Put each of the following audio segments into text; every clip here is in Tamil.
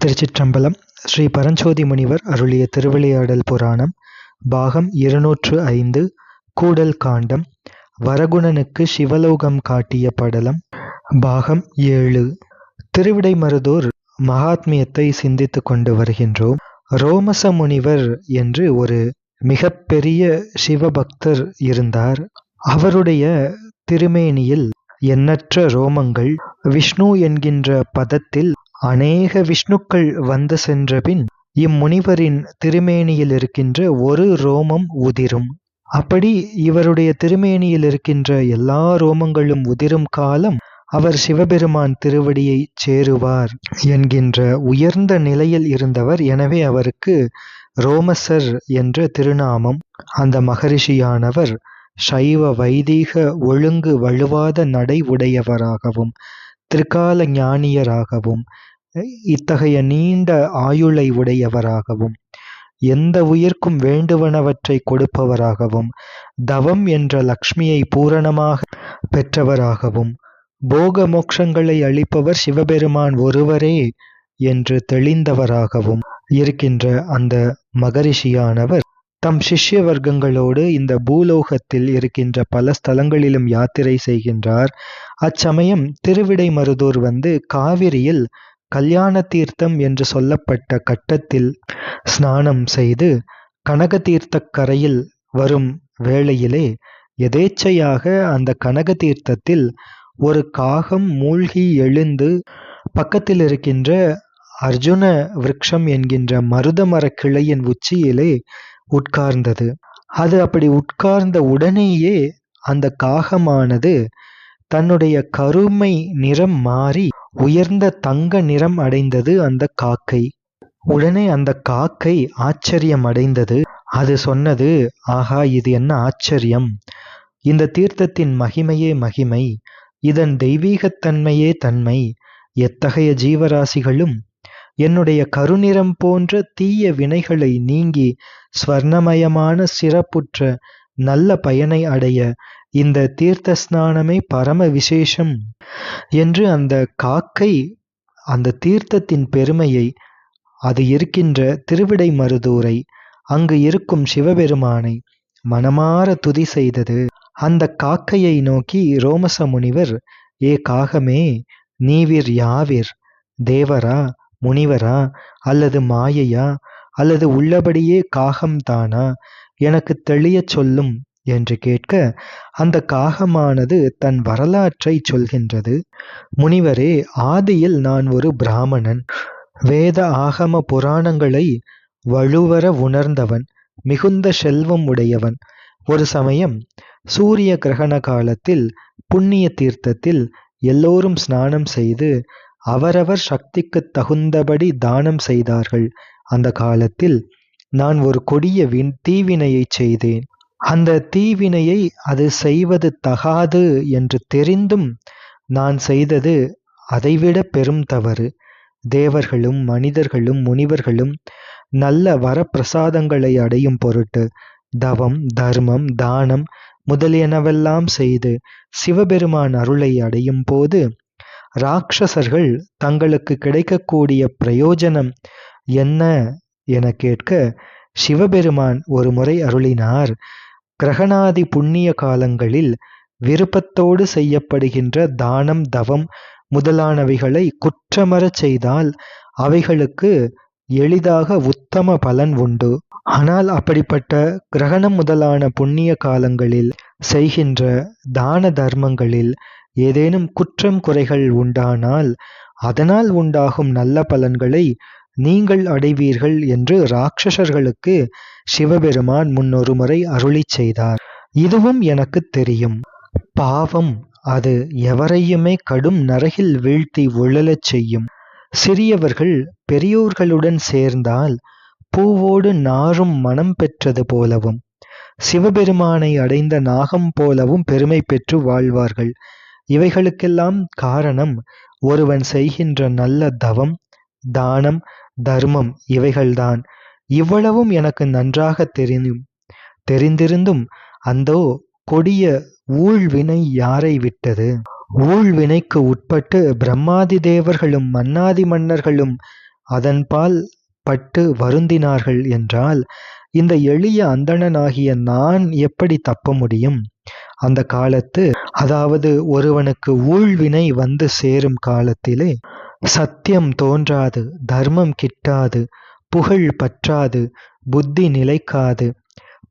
திருச்சிற்றம்பலம் ஸ்ரீ பரஞ்சோதி முனிவர் அருளிய திருவிளையாடல் புராணம் பாகம் இருநூற்று ஐந்து கூடல் காண்டம் வரகுணனுக்கு சிவலோகம் காட்டிய படலம் பாகம் ஏழு. திருவிடைமருதூர் மகாத்மியத்தை சிந்தித்துக் கொண்டு வருகின்றோம். ரோமச முனிவர் என்று ஒரு மிகப்பெரிய சிவபக்தர் இருந்தார். அவருடைய திருமேனியில் எண்ணற்ற ரோமங்கள் விஷ்ணு என்கின்ற பதத்தில் அநேக விஷ்ணுக்கள் வந்து சென்றபின் இம்முனிவரின் திருமேனியில் இருக்கின்ற ஒரு ரோமம் உதிரும். அப்படி இவருடைய திருமேனியில் இருக்கின்ற எல்லா ரோமங்களும் உதிரும் காலம் அவர் சிவபெருமான் திருவடியை சேருவார் என்கின்ற உயர்ந்த நிலையில் இருந்தவர். எனவே அவருக்கு ரோமசர் என்ற திருநாமம் அந்த மகரிஷியானவர் சைவ வைதீக ஒழுங்கு வழுவாத நடை உடையவராகவும் திரிகால ஞானியராகவும் இத்தகைய நீண்ட ஆயுளை உடையவராகவும் எந்த உயிர்க்கும் வேண்டுவனவற்றை கொடுப்பவராகவும் தவம் என்ற லக்ஷ்மியை பூரணமாக பெற்றவராகவும் போக மோட்சங்களை அளிப்பவர் சிவபெருமான் ஒருவரே என்று தெளிந்தவராகவும் இருக்கின்ற அந்த மகரிஷியானவர் தம் சிஷ்ய வர்க்கங்களோடு இந்த பூலோகத்தில் இருக்கின்ற பல ஸ்தலங்களிலும் யாத்திரை செய்கின்றார். அச்சமயம் திருவிடைமருதூர் வந்து காவிரியில் கல்யாண தீர்த்தம் என்று சொல்லப்பட்ட கட்டத்தில் ஸ்நானம் செய்து கனக தீர்த்தக் கரையில் வரும் வேளையிலே எதேச்சையாக அந்த கனக தீர்த்தத்தில் ஒரு காகம் மூழ்கி எழுந்து பக்கத்தில் இருக்கின்ற அர்ஜுன விரக்ஷம் என்கின்ற மருத மரக் கிளையின் உச்சியிலே உட்கார்ந்தது. அது அப்படி உட்கார்ந்த உடனேயே அந்த காகமானது தன்னுடைய கருமை நிறம் மாறி உயர்ந்த தங்க நிறம் அடைந்தது அந்த காக்கை. உடனே அந்த காக்கை ஆச்சரியம் அடைந்தது அது சொன்னது ஆகா இது என்ன ஆச்சரியம். இந்த தீர்த்தத்தின் மகிமையே மகிமை. இதன் தெய்வீகத்தன்மையே தன்மை. எத்தகைய ஜீவராசிகளும் என்னுடைய கருநிறம் போன்ற தீய வினைகளை நீங்கி ஸ்வர்ணமயமான சிறப்புற்ற நல்ல பயனை அடைய இந்த தீர்த்த ஸ்நானமே பரம விசேஷம் என்று அந்த காக்கை அந்த தீர்த்தத்தின் பெருமையை அது இருக்கின்ற திருவிடை மருதூரை அங்கு இருக்கும் சிவபெருமானை மனமாற துதி செய்தது. அந்த காக்கையை நோக்கி ரோமச முனிவர் ஏ காகமே நீவிர் யாவிர்? தேவரா முனிவரா அல்லது மாயையா? அல்லது உள்ளபடியே காகம்தானா? எனக்கு தெளியச் சொல்லும் என்று கேட்க அந்த காகமானது தன் வரலாற்றை சொல்கின்றது. முனிவரே ஆதியில் நான் ஒரு பிராமணன். வேத ஆகம புராணங்களை வலுவர உணர்ந்தவன் மிகுந்த செல்வம் உடையவன். ஒரு சமயம் சூரிய கிரகண காலத்தில் புண்ணிய தீர்த்தத்தில் எல்லோரும் ஸ்நானம் செய்து அவரவர் சக்திக்கு தகுந்தபடி தானம் செய்தார்கள். அந்த காலத்தில் நான் ஒரு கொடிய வின் தீவினையை செய்தேன். அந்த தீவினையை அது செய்வது தகாது என்று தெரிந்தும் நான் செய்தது அதைவிட பெரும் தவறு. தேவர்களும் மனிதர்களும் முனிவர்களும் நல்ல வரப்பிரசாதங்களை அடையும் பொருட்டு தவம் தர்மம் தானம் முதலியனவெல்லாம் செய்து சிவபெருமான் அருளை அடையும் போது ராட்சசர்கள் தங்களுக்கு கிடைக்கக்கூடிய பிரயோஜனம் என்ன என கேட்க சிவபெருமான் ஒரு முறை அருளினார். கிரகணாதி புண்ணிய காலங்களில் விருப்பத்தோடு செய்யப்படுகின்ற தானம் தவம் முதலானவைகளை குற்றமறச் செய்தால் அவைகளுக்கு எளிதாக உத்தம பலன் உண்டு. ஆனால் அப்படிப்பட்ட கிரகணம் முதலான புண்ணிய காலங்களில் செய்கின்ற தான தர்மங்களில் ஏதேனும் குற்றம் குறைகள் உண்டானால் அதனால் உண்டாகும் நல்ல பலன்களை நீங்கள் அடைவீர்கள் என்று ராட்சசர்களுக்கு சிவபெருமான் முன்னொரு முறை அருளி செய்தார். இதுவும் எனக்கு தெரியும். பாவம் அது எவரையுமே கடும் நரகில் வீழ்த்தி உழலச் செய்யும். சிறியவர்கள் பெரியோர்களுடன் சேர்ந்தால் பூவோடு நாரும் மனம் பெற்றது போலவும் சிவபெருமானை அடைந்த நாகம் போலவும் பெருமை பெற்று வாழ்வார்கள். இவைகளுக்கெல்லாம் காரணம் ஒருவன் செய்கின்ற நல்ல தவம் தானம் தர்மம் இவைகள்தான். இவ்வளவும் எனக்கு நன்றாக தெரியும் தெரிந்திருந்தும் அந்தோ கொடிய ஊழ்வினை யாரை விட்டது? ஊழ்வினைக்கு உட்பட்டு பிரம்மாதி தேவர்களும் மன்னாதி மன்னர்களும் அதன்பால் பட்டு வருந்தினார்கள் என்றால் இந்த எளிய அந்தணனாகிய நான் எப்படி தப்ப முடியும்? அந்த காலத்து அதாவது ஒருவனுக்கு ஊழ்வினை வந்து சேரும் காலத்திலே சத்தியம் தோன்றாது தர்மம் கிட்டாது புகழ் பற்றாது புத்தி நிலைக்காது.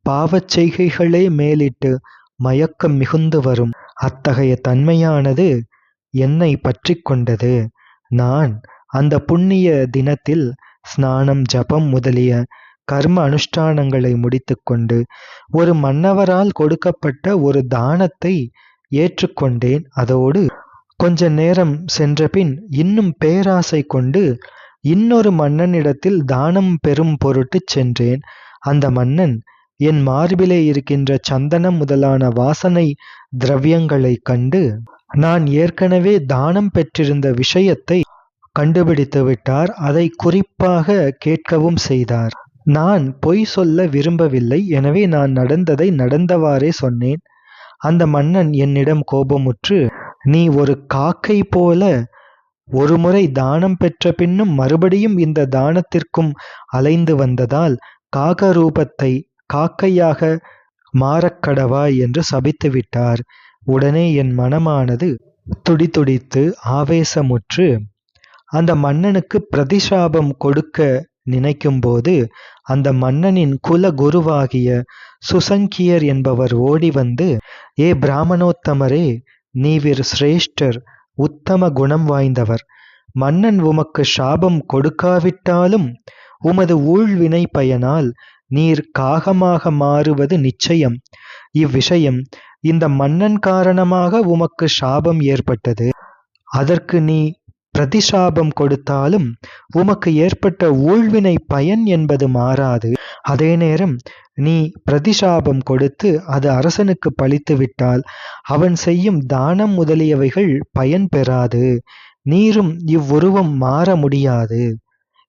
பாவச் செய்கைகளே மேலிட்டு மயக்கம் மிகுந்து வரும். அத்தகைய தன்மையானது என்னை பற்றி கொண்டது. நான் அந்த புண்ணிய தினத்தில் ஸ்நானம் ஜபம் முதலிய கர்ம அனுஷ்டானங்களை முடித்துக்கொண்டு ஒரு மன்னவரால் கொடுக்கப்பட்ட ஒரு தானத்தை ஏற்றுக்கொண்டேன். அதோடு கொஞ்ச நேரம் சென்றபின் இன்னும் பேராசை கொண்டு இன்னொரு மன்னனிடத்தில் தானம் பெறும் பொருட்டுச் சென்றேன். அந்த மன்னன் என் மார்பிலே இருக்கின்ற சந்தனம் முதலான வாசனை திரவியங்களைக் கண்டு நான் ஏற்கனவே தானம் பெற்றிருந்த விஷயத்தை கண்டுபிடித்து விட்டார். அதை குறிப்பாக கேட்கவும் செய்தார். நான் பொய் சொல்ல விரும்பவில்லை. எனவே நான் நடந்ததை நடந்தவாறே சொன்னேன். அந்த மன்னன் என்னிடம் கோபமுற்று நீ ஒரு காக்கை போல ஒருமுறை தானம் பெற்ற பின்னும் மறுபடியும் இந்த தானத்திற்கும் அலைந்து வந்ததால் காக ரூபத்தை காக்கையாக மாறக்கடவாய் என்று சபித்து விட்டார். உடனே என் மனமானது துடிதுடித்து ஆவேசமுற்று அந்த மன்னனுக்கு பிரதிஷாபம் கொடுக்க நினைக்கும்போது அந்த மன்னனின் குல குருவாகிய சுசங்கியர் என்பவர் ஓடி வந்து ஏ பிராமணோத்தமரே நீவிர் சிரேஷ்டர் உத்தம குணம் வாய்ந்தவர். மன்னன் உமக்கு சாபம் கொடுக்காவிட்டாலும் உமது ஊழ்வினை பயனால் நீர் காகமாக மாறுவது நிச்சயம். இவ்விஷயம் இந்த மன்னன் காரணமாக உமக்கு சாபம் ஏற்பட்டது. அதற்கு நீ பிரதிசாபம் கொடுத்தாலும் உமக்கு ஏற்பட்ட ஊழ்வினை பயன் என்பது மாறாது. அதே நேரம் நீ பிரதிசாபம் கொடுத்து அது அரசனுக்கு பழித்து விட்டால் அவன் செய்யும் தானம் முதலியவைகள் பயன் பெறாது. நீரும் இவ்வுருவம் மாற முடியாது.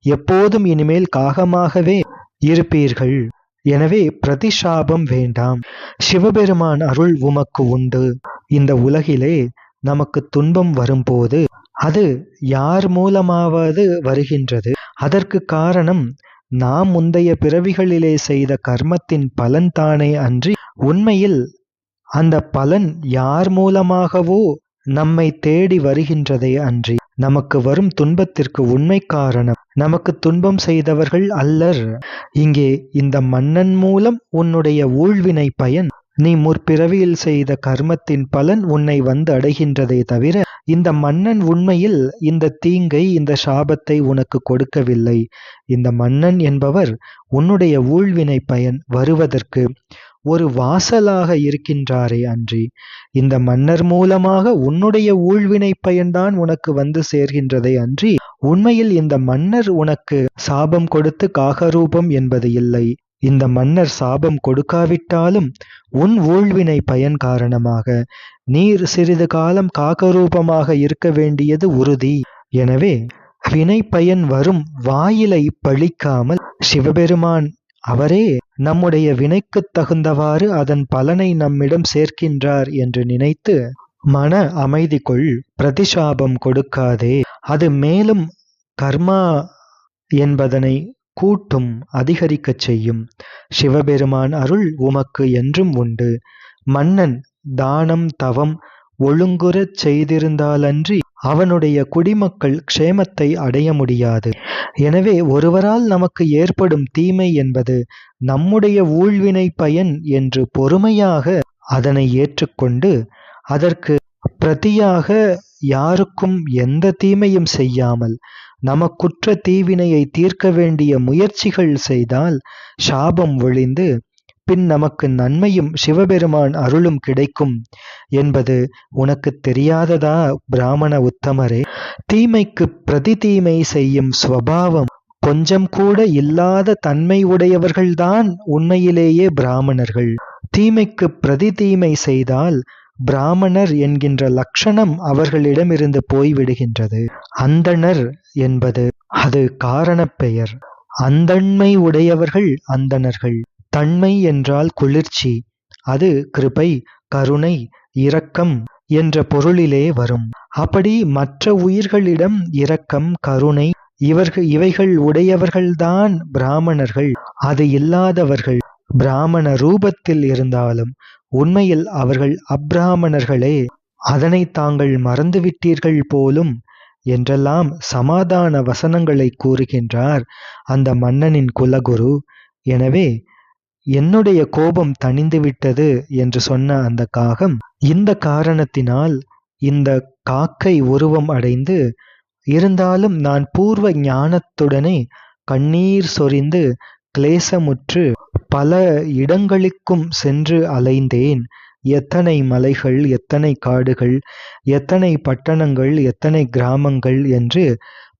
எப்போதும் இனிமேல் காகமாகவே இருப்பீர்கள். எனவே பிரதிஷாபம் வேண்டாம். சிவபெருமான் அருள் உமக்கு உண்டு. இந்த உலகிலே நமக்கு துன்பம் வரும்போது அது யார் மூலமாவது வருகின்றது. அதற்கு காரணம் நாம் முந்தைய பிறவிகளிலே செய்த கர்மத்தின் பலன் தானே அன்றி உண்மையில் அந்த பலன் யார் மூலமாகவோ நம்மை தேடி வருகின்றதே அன்றி. நமக்கு வரும் துன்பத்திற்கு உண்மை காரணம் நமக்கு துன்பம் செய்தவர்கள் அல்லர். இங்கே இந்த மன்னன் மூலம் உன்னுடைய ஊழ்வினை பயன் நீ முற்பிறவியில் செய்த கர்மத்தின் பலன் உன்னை வந்து அடைகின்றதே தவிர இந்த மன்னன் உண்மையில் இந்த தீங்கை இந்த சாபத்தை உனக்கு கொடுக்கவில்லை. இந்த மன்னன் என்பவர் உன்னுடைய ஊழ்வினை பயன் வருவதற்கு ஒரு வாசலாக இருக்கின்றாரே அன்றி. இந்த மன்னர் மூலமாக உன்னுடைய ஊழ்வினை பயன்தான் உனக்கு வந்து சேர்கின்றதை அன்றி. உண்மையில் இந்த மன்னர் உனக்கு சாபம் கொடுத்து காகரூபம் என்பது இல்லை. இந்த மன்னர் சாபம் கொடுக்காவிட்டாலும் உன் ஊழ்வினை பயன் காரணமாக. நீர் சிறிது காலம் காகரூபமாக இருக்க வேண்டியது உறுதி. எனவே வினை பயன் வரும் வாயிலை பழிக்காமல் சிவபெருமான் அவரே நம்முடைய வினைக்குத் தகுந்தவாறு அதன் பலனை நம்மிடம் சேர்க்கின்றார் என்று நினைத்து மன அமைதிக்குள் பிரதிஷாபம் பிரதிசாபம் கொடுக்காதே. அது மேலும் கர்மா என்பதனை கூட்டும் அதிகரிக்கச் செய்யும். சிவபெருமான் அருள் உமக்கு என்றும் உண்டு. மன்னன் தானம் தவம் ஒழுங்குறச் செய்திருந்தாலன்றி அவனுடைய குடிமக்கள் க்ஷேமத்தை அடைய முடியாது. எனவே ஒருவரால் நமக்கு ஏற்படும் தீமை என்பது நம்முடைய ஊழ்வினை பயன் என்று பொறுமையாக அதனை ஏற்றுக்கொண்டு அதற்கு பிரதியாக யாருக்கும் எந்த தீமையும் செய்யாமல் நமக்குற்ற தீவினையை தீர்க்க வேண்டிய முயற்சிகள் செய்தால் சாபம் ஒழிந்து பின் நமக்கு நன்மையும் சிவபெருமான் அருளும் கிடைக்கும் என்பது உனக்கு தெரியாததா பிராமண உத்தமரே? தீமைக்கு பிரதி தீமை செய்யும் ஸ்வபாவம் கொஞ்சம் கூட இல்லாத தன்மை உடையவர்கள்தான் உண்மையிலேயே பிராமணர்கள். தீமைக்கு பிரதி தீமை செய்தால் பிராமணர் என்கின்ற லட்சணம் அவர்களிடமிருந்து போய்விடுகின்றது. அந்தணர் என்பது அது காரணப் பெயர் அந்தண்மை உடையவர்கள் அந்தணர்கள். தன்மை என்றால் குளிர்ச்சி. அது கிருபை கருணை இரக்கம் என்ற பொருளிலே வரும். அப்படி மற்ற உயிர்களிடம் இரக்கம் கருணை இவர்கள் இவைகள் உடையவர்கள்தான் பிராமணர்கள். அது இல்லாதவர்கள். பிராமண ரூபத்தில் இருந்தாலும் உண்மையில் அவர்கள் அப்பிராமணர்களே அதனை தாங்கள் மறந்துவிட்டீர்கள் போலும் என்றெல்லாம் சமாதான வசனங்களை கூறுகின்றார் அந்த மன்னனின் குலகுரு. எனவே என்னுடைய கோபம் தணிந்துவிட்டது என்று சொன்ன அந்த காகம் இந்த காரணத்தினால் இந்த காக்கை உருவம் அடைந்து இருந்தாலும் நான் பூர்வ ஞானத்துடனே கண்ணீர் சொரிந்து கிளேசமுற்று பல இடங்களுக்கும் சென்று அலைந்தேன். எத்தனை மலைகள் எத்தனை காடுகள் எத்தனை பட்டணங்கள் எத்தனை கிராமங்கள் என்று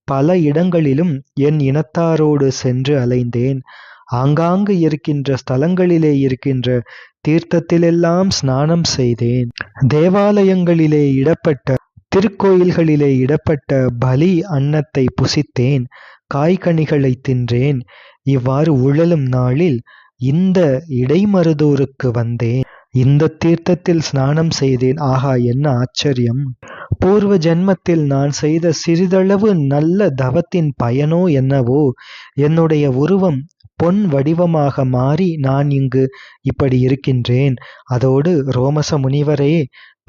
பல இடங்களிலும் என் இனத்தாரோடு சென்று அலைந்தேன். ஆங்காங்கு இருக்கின்ற ஸ்தலங்களிலே இருக்கின்ற தீர்த்தத்திலெல்லாம் ஸ்நானம் செய்தேன். தேவாலயங்களிலே இடப்பட்ட திருக்கோயில்களிலே இடப்பட்ட பலி அன்னத்தை புசித்தேன். காய்கனிகளை தின்றேன். இவ்வாறு உழலும் நாளில் இந்த இடைமருதூருக்கு வந்தேன். இந்த தீர்த்தத்தில் ஸ்நானம் செய்தேன். ஆகா என்ன ஆச்சரியம். பூர்வ ஜென்மத்தில் நான் செய்த சிறிதளவு நல்ல தவத்தின் பயனோ என்னவோ? என்னுடைய உருவம் பொன் வடிவமாக மாறி நான் இங்கு இப்படி இருக்கின்றேன். அதோடு ரோமச முனிவரே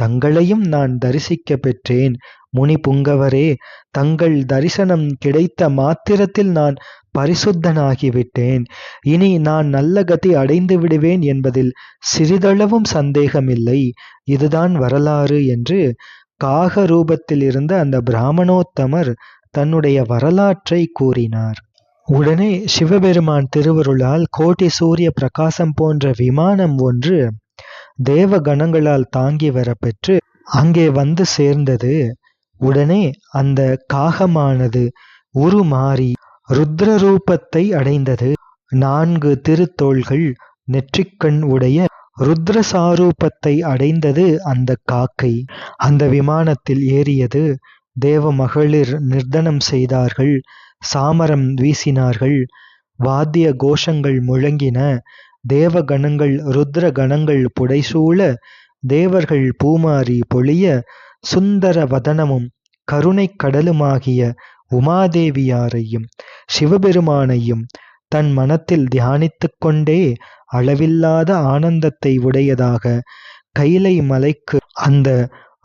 தங்களையும் நான் தரிசிக்க பெற்றேன். முனி புங்கவரே தங்கள் தரிசனம் கிடைத்த மாத்திரத்தில் நான் பரிசுத்தனாகிவிட்டேன். இனி நான் நல்ல கதி அடைந்து விடுவேன் என்பதில் சிறிதளவும் சந்தேகமில்லை. இதுதான் வரலாறு என்று காக ரூபத்தில் இருந்த அந்த பிராமணோத்தமர் தன்னுடைய வரலாற்றை கூறினார். உடனே சிவபெருமான் திருவருளால் கோட்டி சூரிய பிரகாசம் போன்ற விமானம் ஒன்று தேவ கணங்களால் தாங்கி வரப்பெற்று அங்கே வந்து சேர்ந்தது. உடனே அந்த காகமானது உருமாறி ருத்ர ரூபத்தை அடைந்தது. நான்கு திருத்தோள்கள் நெற்றிக்கண் உடைய ருத்ர சாரூபத்தை அடைந்தது அந்த காக்கை. அந்த விமானத்தில் ஏறியது தேவ மகளிர் நிர்தனம் செய்தார்கள் சாமரம் வீசினார்கள் வாத்திய கோஷங்கள் முழங்கின தேவ கணங்கள் ருத்ர கணங்கள் புடைசூழ தேவர்கள் பூமாரி பொழிய சுந்தர வதனமும் கருணைக் கடலுமாகிய உமாதேவியாரையும் சிவபெருமானையும் தன் மனத்தில் தியானித்து கொண்டே அளவில்லாத ஆனந்தத்தை உடையதாக கைலை மலைக்கு அந்த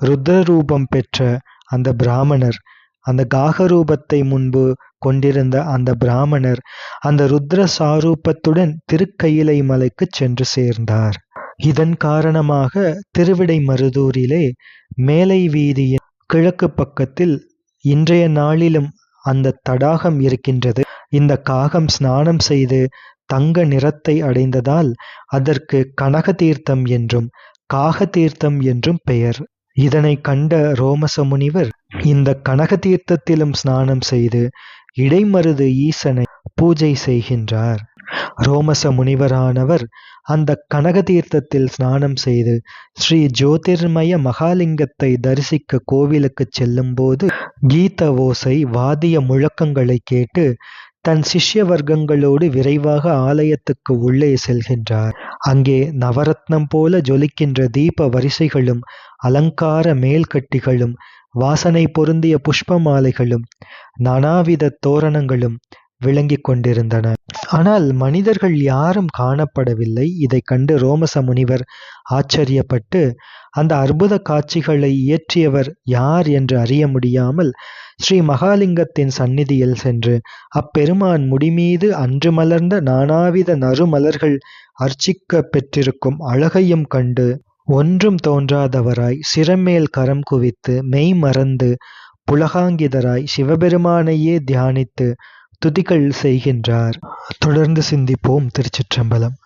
ருத்ரரூபம் பெற்ற அந்த பிராமணர் அந்த காகரூபத்தை முன்பு கொண்டிருந்த அந்த பிராமணர் அந்த ருத்ர சாரூபத்துடன் திருக்கயிலை மலைக்கு சென்று சேர்ந்தார். இதன் காரணமாக திருவிடை மருதூரிலே மேலை வீதியின் கிழக்கு பக்கத்தில் இன்றைய நாளிலும் அந்த தடாகம் இருக்கின்றது. இந்த காகம் ஸ்நானம் செய்து தங்க நிறத்தை அடைந்ததால் அதற்கு கனக தீர்த்தம் என்றும் காக தீர்த்தம் என்றும் பெயர். இதனை கண்ட ரோமச முனிவர் இந்த கனக தீர்த்தத்திலும் ஸ்நானம் செய்து இடைமருது ஈசனை பூஜை செய்கின்றார். ரோமச முனிவரானவர் அந்த கனக தீர்த்தத்தில் ஸ்நானம் செய்து ஸ்ரீ ஜோதிர்மய மகாலிங்கத்தை தரிசிக்க கோவிலுக்கு செல்லும்போது கீத ஓசை வாதிய முழக்கங்களை கேட்டு தன் சிஷ்ய வர்க்கங்களோடு விரைவாக ஆலயத்துக்கு உள்ளே செல்கின்றார். அங்கே நவரத்னம் போல ஜொலிக்கின்ற தீப வரிசைகளும் அலங்கார மேல்கட்டிகளும் வாசனை பொருந்திய புஷ்ப மாலைகளும் நானாவித தோரணங்களும் விளங்கிக் கொண்டிருந்தன. ஆனால் மனிதர்கள் யாரும் காணப்படவில்லை. இதை கண்டு ரோமச முனிவர் ஆச்சரியப்பட்டு அந்த அற்புத காட்சிகளை இயற்றியவர் யார் என்று அறிய முடியாமல் ஸ்ரீ மகாலிங்கத்தின் சந்நிதியில் சென்று அப்பெருமான் முடிமீது அன்று மலர்ந்த நானாவித நறுமலர்கள் அர்ச்சிக்க பெற்றிருக்கும் அழகையும் கண்டு ஒன்றும் தோன்றாதவராய் சிரமேல் கரம் குவித்து மெய் மறந்து புலகாங்கிதராய் சிவபெருமானையே தியானித்து துதிகள் செய்கின்றார். தொடர்ந்து சிந்திப்போம் திருச்சிற்றம்பலம்.